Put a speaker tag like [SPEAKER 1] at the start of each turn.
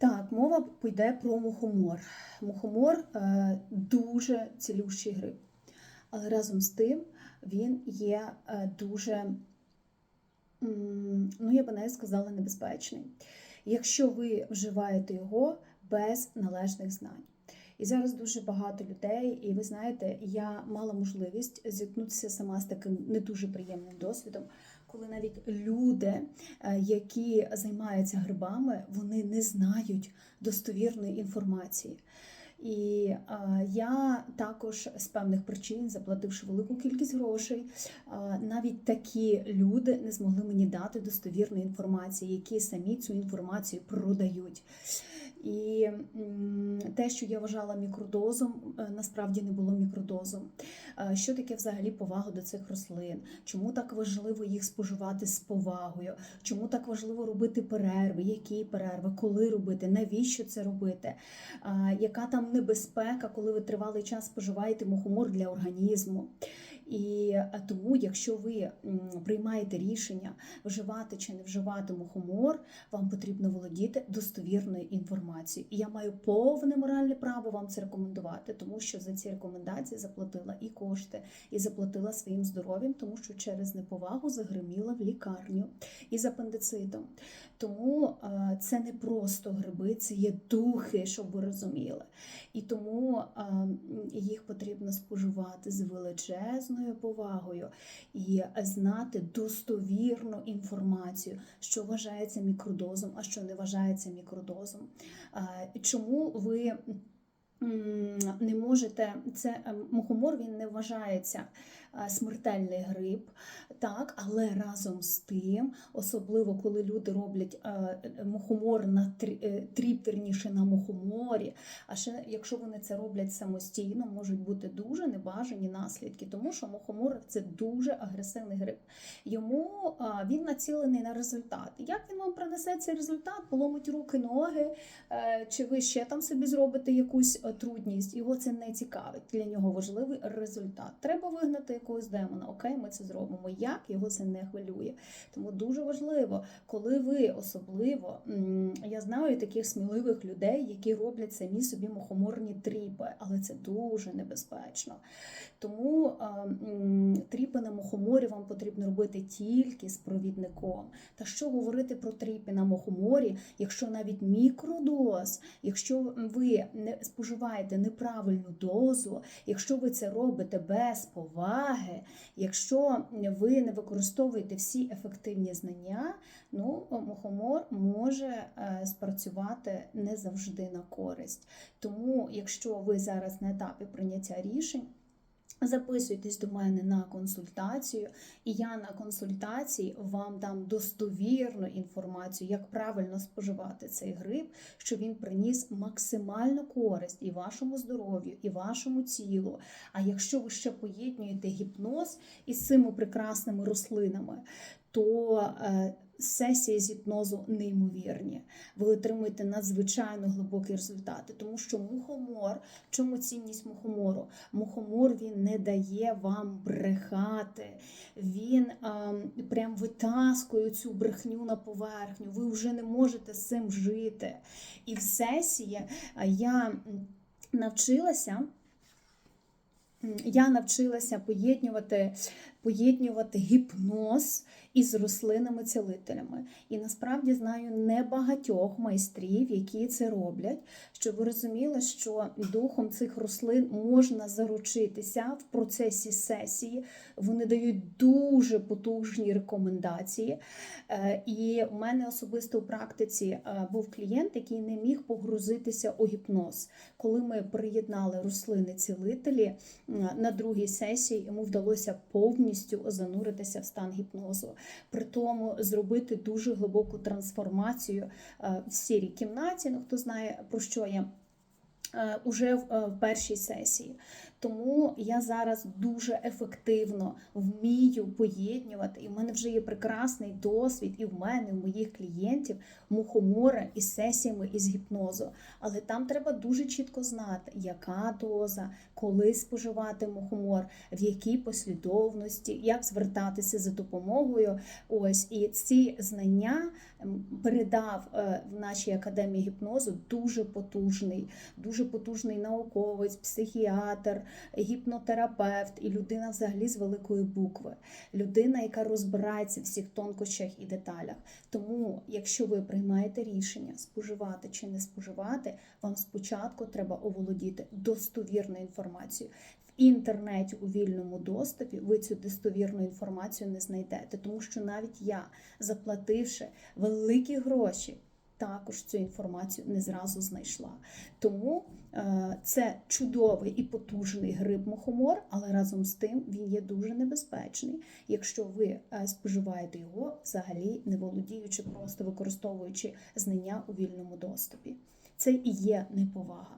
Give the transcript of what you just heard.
[SPEAKER 1] Так, мова пойде про мухомор. Мухомор е, дуже цілющий гриб, але разом з тим він є е, дуже, ну я би навіть сказала, небезпечний, якщо ви вживаєте його без належних знань. І зараз дуже багато людей, і ви знаєте, я мала можливість зіткнутися сама з таким не дуже приємним досвідом, коли навіть люди, е, які займаються грибами, вони не знають достовірної інформації. І е, я також з певних причин, заплативши велику кількість грошей, е, навіть такі люди не змогли мені дати достовірної інформації, які самі цю інформацію продають. І те, що я вважала мікродозом, е, насправді не було мікродозом. Е, Що таке взагалі повага до цих рослин? Чому так важливо їх споживати з повагою? Чому так важливо робити перерви? Які перерви? Коли робити? Навіщо це робити? Яка там небезпека, коли ви тривалий час споживаєте мухомор для організму? І е, тому, якщо ви приймаєте рішення вживати чи не вживати мухомор, вам потрібно володіти достовірною інформацією. І я маю повне моральне право вам це рекомендувати, тому що за ці рекомендації заплатила і кошти, і заплатила своїм здоров'ям, тому що через неповагу загриміла в лікарню із апендицитом. Тому е, це не просто гриби, це є духи, щоб ви розуміли. І тому е, їх потрібно споживати з величезною повагою і знати достовірну інформацію, що вважається мікродозом, а що не вважається мікродозом. Чому ви не можете, це е, мухомор він не вважається е, смертельний гриб, так, але разом з тим, особливо коли люди роблять е, мухомор на трі- е, тріп, вірніше на мухоморі, а ще якщо вони це роблять самостійно, можуть бути дуже небажані наслідки, тому що мухомор це дуже агресивний гриб. Йому він націлений на результат. Як він вам принесе цей результат? Поломить руки, ноги, е, чи ви ще там собі зробите якусь е, трудність? Його це не цікавить. Для нього важливий результат. Треба вигнати якогось демона. Окей, ми це зробимо. Як його це не хвилює? Тому дуже важливо, коли ви особливо я знаю таких сміливих людей, які роблять самі собі мухоморні тріпи, але це дуже небезпечно. Тому тріпи на мухоморі вам потрібно робити тільки з провідником. Та що говорити про тріпи на мухоморі, якщо навіть мікродоз, якщо ви не споживаєте неправильну дозу, якщо ви це робите без поваги, якщо ви не використовуєте всі ефективні знання, ну мухомор може е, спрацювати не завжди на користь. Тому, якщо ви зараз на етапі прийняття рішень, Записуйтесь до мене на консультацію, і я на консультації вам дам достовірну інформацію, як правильно споживати цей гриб, щоб він приніс максимальну користь і вашому здоров'ю, і вашому тілу. А якщо ви ще поєднуєте гіпноз із цими прекрасними рослинами, то е, сесії з гіпнозу неймовірні. Ви отримуєте надзвичайно глибокі результати, тому що мухомор, чому цінність мухомору? Мухомор він не дає вам брехати, він а, прям витаскує цю брехню на поверхню. Ви вже не можете з цим жити. І в сесії я навчилася. Я навчилася поєднувати, поєднувати гіпноз із рослинами-цілителями. І насправді знаю небагатьох майстрів, які це роблять, щоб ви розуміли, що духом цих рослин можна заручитися в процесі сесії. Вони дають дуже потужні рекомендації. Е, І у мене особисто у практиці е, був клієнт, який не міг погрузитися у гіпноз. Коли ми приєднали рослини-цілителі на другій сесії, йому вдалося повністю зануритися в стан гіпнозу при тому зробити дуже глибоку трансформацію е, в сірій кімнаті. Ну, хто знає про що я. Е, уже в, е, першій сесії. Тому я зараз дуже ефективно вмію поєднувати, і в мене вже є прекрасний досвід, і в мене, і в моїх клієнтів мухомора із сесіями із гіпнозу. Але там треба дуже чітко знати, яка доза, коли споживати мухомор, в якій послідовності, як звертатися за допомогою. Ось і ці знання передав е, в нашій академії гіпнозу дуже потужний, дуже потужний науковець, психіатр, гіпнотерапевт і людина взагалі з великої букви. Людина, яка розбирається в всіх тонкощах і деталях. Тому, якщо ви приймаєте рішення споживати чи не споживати, вам спочатку треба оволодіти достовірною інформацією. Інтернеті у вільному доступі ви цю достовірну інформацію не знайдете, тому що навіть я, заплативши великі гроші, також цю інформацію не зразу знайшла. Тому е, це чудовий і потужний гриб мухомор, але разом з тим він є дуже небезпечний, якщо ви е, споживаєте його взагалі не володіючи, просто використовуючи знання у вільному доступі. Це і є неповага.